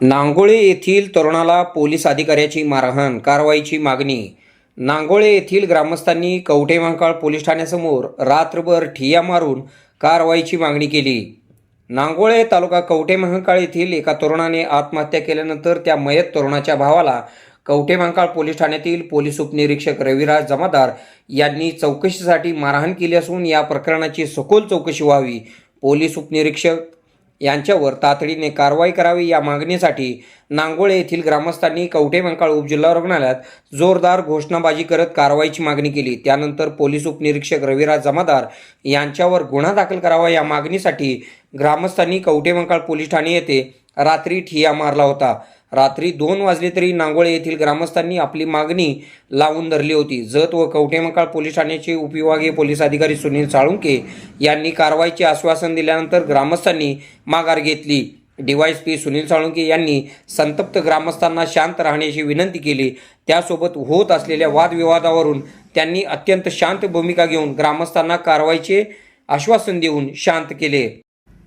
नांगोळे येथील तरुणाला पोलीस अधिकाऱ्याची मारहाण कारवाईची मागणी. नांगोळे येथील ग्रामस्थांनी कवठेमहांकाळ पोलीस ठाण्यासमोर रात्रभर ठिया मारून कारवाईची मागणी केली. नांगोळे तालुका कवठेमहांकाळ येथील एका तरुणाने आत्महत्या केल्यानंतर त्या मयत तरुणाच्या भावाला कवठेमहांकाळ पोलीस ठाण्यातील पोलीस उपनिरीक्षक रविराज जमादार यांनी चौकशीसाठी मारहाण केली असून या प्रकरणाची सखोल चौकशी व्हावी पोलीस उपनिरीक्षक यांच्यावर तातडीने कारवाई करावी या मागणीसाठी नांगोळे येथील ग्रामस्थांनी कवठे मंकाळ उपजिल्हा रुग्णालयात जोरदार घोषणाबाजी करत कारवाईची मागणी केली. त्यानंतर पोलीस उपनिरीक्षक रविराज जमादार यांच्यावर गुन्हा दाखल करावा या मागणीसाठी ग्रामस्थांनी कवठे मंकाळ पोलीस ठाणे येथे रात्री ठिया मारला होता. रात्री दोन वाजले तरी नांगोळे येथील ग्रामस्थांनी आपली मागणी लावून धरली होती. जत व कवठेमकाळ पोलीस ठाण्याचे उपविभागीय पोलीस अधिकारी सुनील साळुंके यांनी कारवाईचे आश्वासन दिल्यानंतर ग्रामस्थांनी माघार घेतली. डीवायसपी सुनील साळुंके यांनी संतप्त ग्रामस्थांना शांत राहण्याची विनंती केली. त्यासोबत होत असलेल्या वादविवादावरून त्यांनी अत्यंत शांत भूमिका घेऊन ग्रामस्थांना कारवाईचे आश्वासन देऊन शांत केले.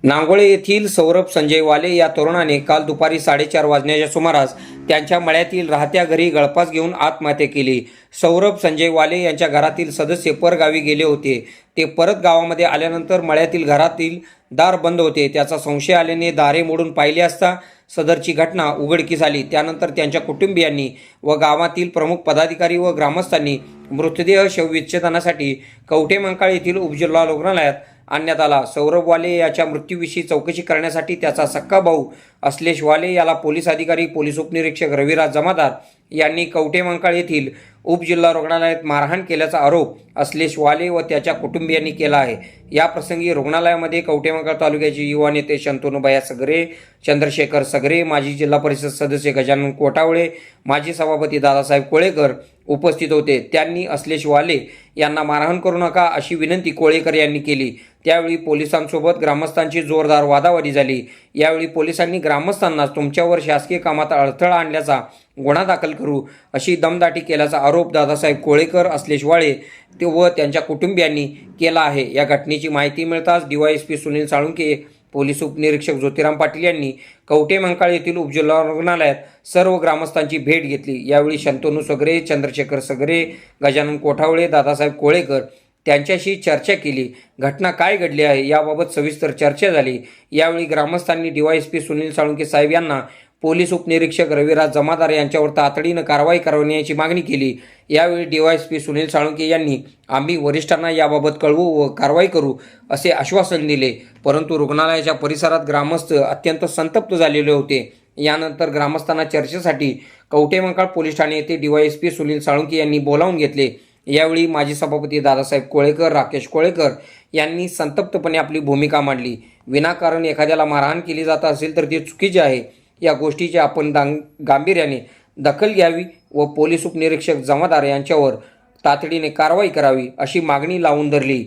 नांगोळे येथील सौरभ संजय वाले या तरुणाने काल दुपारी साडेचार वाजण्याच्या सुमारास त्यांच्या मळ्यातील राहत्या घरी गळफास घेऊन आत्महत्या केली. सौरभ संजय वाले यांच्या घरातील सदस्य परगावी गेले होते. ते परत गावामध्ये आल्यानंतर मळ्यातील घरातील दार बंद होते. त्याचा संशय आल्याने दारे मोडून पाहिले असता सदरची घटना उघडकीस आली. त्यानंतर त्यांच्या कुटुंबियांनी व गावातील प्रमुख पदाधिकारी व ग्रामस्थांनी मृतदेह शवविच्छेदनासाठी कवठे मंकाळ येथील उपजिल्हा रुग्णालयात आणण्यात आला. सौरभ वाले याच्या मृत्यूविषयी चौकशी करण्यासाठी त्याचा सक्का भाऊ असलेश वाले याला पोलीस अधिकारी पोलीस उपनिरीक्षक रविराज जमादार यांनी कवटेमंकाळ येथील उपजिल्हा रुग्णालयात मारहाण केल्याचा आरोप असलेश वाले व त्याच्या कुटुंबियांनी केला आहे. या प्रसंगी रुग्णालयामध्ये कवटेमंकाळ तालुक्याचे युवा नेते शंतनुबाया सगरे चंद्रशेखर सगरे माजी जिल्हा परिषद सदस्य गजानन कोटावळे माजी सभापती दादासाहेब कोळेकर उपस्थित होते. त्यांनी असलेश वाले यांना मारहाण करू नका अशी विनंती कोळेकर यांनी केली. त्यावेळी पोलिसांसोबत ग्रामस्थांची जोरदार वादावादी झाली. यावेळी पोलिसांनी ग्रामस्थांना तुमच्यावर शासकीय कामात अडथळा आणल्याचा गुन्हा दाखल करू अशी दमदाटी केल्याचा आरोप दादासाहेब कोळेकर असलेश वाळे ते व त्यांच्या कुटुंबियांनी केला आहे. या घटनेची माहिती मिळताच डीवायएसपी सुनील साळुंके पोलीस उपनिरीक्षक ज्योतिराम पाटील यांनी कवटे मंकाळ येथील उपजिल्हा रुग्णालयात सर्व ग्रामस्थांची भेट घेतली. यावेळी शंतनू सगरे चंद्रशेखर सगरे गजानन कोठावळे दादासाहेब कोळेकर त्यांच्याशी चर्चा केली. घटना काय घडली आहे याबाबत सविस्तर चर्चा झाली. यावेळी ग्रामस्थांनी डीवायएसपी सुनील साळुंके साहेब यांना पोलीस उपनिरीक्षक रविराज जमादार यांच्यावर तातडीनं कारवाई करवण्याची मागणी केली. यावेळी डीवायएसपी सुनील साळुंके यांनी आम्ही वरिष्ठांना याबाबत कळवू व कारवाई करू असे आश्वासन दिले. परंतु रुग्णालयाच्या परिसरात ग्रामस्थ अत्यंत संतप्त झालेले होते. यानंतर ग्रामस्थांना चर्चेसाठी कवठेमंकाळ पोलीस ठाणे येथे डीवायएसपी सुनील साळुंके यांनी बोलावून घेतले. यावेळी माजी सभापती दादासाहेब कोळेकर राकेश कोळेकर यांनी संतप्तपणे आपली भूमिका मांडली. विनाकारण एखाद्याला मारहाण केली जात असेल तर ते चुकीचे आहे. या गोष्टीची आपण दांग गांभीर्याने दखल घ्यावी व पोलीस उपनिरीक्षक जमादार यांच्यावर तातडीने कारवाई करावी अशी मागणी लावून धरली.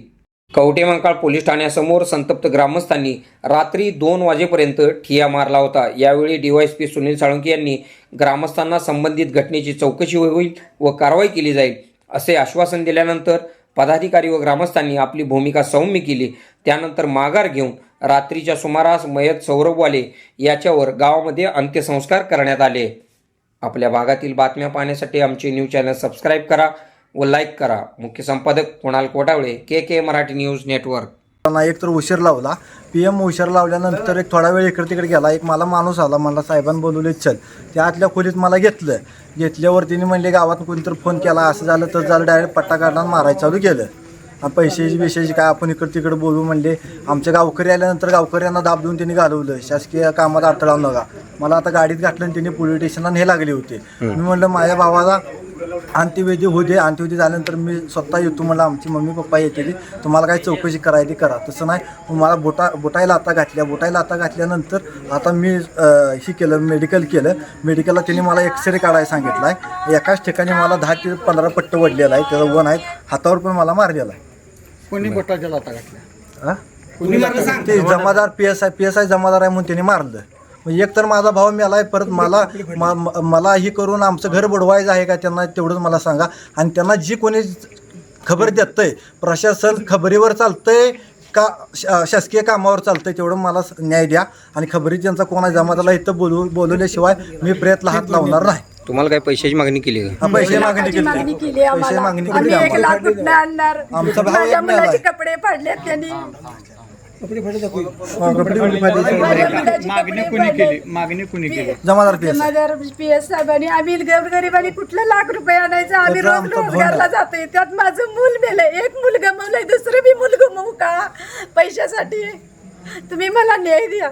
कवटेमंकाळ पोलीस ठाण्यासमोर संतप्त ग्रामस्थांनी रात्री दोन वाजेपर्यंत ठिया मारला होता. यावेळी डीवायएसपी सुनील साळुंके यांनी ग्रामस्थांना संबंधित घटनेची चौकशी होईल व कारवाई केली जाईल. असे आश्वासन दिल्यानंतर पदाधिकारी व ग्रामस्थांनी आपली भूमिका सौम्य केली. त्यानंतर माघार घेऊन रात्रीच्या सुमारास मयत सौरभवाले याच्यावर गावामध्ये अंत्यसंस्कार करण्यात आले. आपल्या भागातील बातम्या पाहण्यासाठी आमचे न्यूज चॅनल सबस्क्राईब करा व लाईक करा. मुख्य संपादक Kunal Kotawale K K Marathi news network. त्यांना एक तर उशीर लावला. पी एम उशीर लावल्यानंतर एक थोडा वेळ इकडे तिकडे गेला. एक मला माणूस आला. मला साहेबांनी बोलवले चल. त्या आतल्या खोलीत मला घेतलं. घेतल्यावर तिने म्हणले गावात कोणीतरी फोन केला. असं झालं तर झालं. डायरेक्ट पट्टा काढला आणि मारायचं चालू केलं. आणि पैशाची बिशाची काय आपण इकडे तिकडे बोलू म्हणले. आमच्या गावकरी आल्यानंतर गावकऱ्यांना दाब देऊन त्यांनी घालवलं. शासकीय कामात अडथळा नका. मला आता गाडीत घातलं आणि त्यांनी पोलीस स्टेशनला हे लागले होते. मी म्हणलं माझ्या भावाला अंत्यविधी होऊ दे अंत्यविधी झाल्यानंतर मी स्वतः येतो म्हणलं आमची मम्मी पप्पा येते तुम्हाला काही चौकशी करायची करा. तसं नाही मला बोटा बोटायला आता घातल्या बोटायला आता घातल्यानंतर आता मी हे केलं मेडिकल केलं. मेडिकलला त्यांनी मला एक्सरे काढायला सांगितला आहे. एकाच ठिकाणी मला दहा ते पंधरा पट्ट वडलेला आहे. त्याचा वन आहेत हातावर पण मला मारलेला आहे. कोणी बोटाच्या लाता घातल्या? ते Jamadar P S I P S I Jamadar आहे म्हणून त्यांनी मारलं. मग एक तर माझा भाऊ मेला आहे परत मला मा- म- मला ही करून आमचं घर बुडवायचं आहे का त्यांना तेवढंच मला सांगा. आणि त्यांना जी कोणी खबर देतंय प्रशासन खबरीवर चालतंय का श- शासकीय कामावर चालतंय तेवढं मला स- न्याय द्या. आणि खबरी ज्यांचा कोणा जमाताला इथं बोलू बोलवल्याशिवाय मी प्रयत्न हात लावणार नाही. तुम्हाला काय पैशाची मागणी केली का? हा, पैसे मागणी लाखाची केली. मागणी केली पैसे आम्हाला. मागणी आम्ही केली एक आम्हाला. लाख कुठनं आणणार. आमचा एक मुलाचे आहे. कपडे फाडलेत त्यांनी. कपडे फाडले. माझ्या मुलाचे मागणी कपडे कुणी केली? फाडलेत. मागणी कुणी केली? Jamadar P S. Jamadar P S साहेबांनी आम्ही गरीबांनी कुठलं लाख रुपये आणायचं? आम्ही रोज. रोजगारला जातोय. त्यात माझं मूल मेलंय. एक मूल गमवलंय दुसरं बी मूल गमवू का? पैशासाठी. तुम्ही मला न्याय द्या.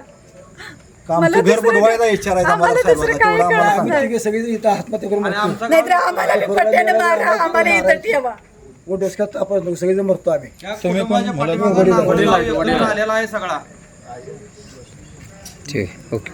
आमचं मला घर बुडवायचा आम्हाला इथं आत्महत्या करून नाहीतर आम्हाला बी पट्ट्यानं मारा. आम्हाला इथं ठेवा. डोसक्यात आपण सगळेजण मरतो आम्ही. तुम्ही पण मला ठीक आहे ओके.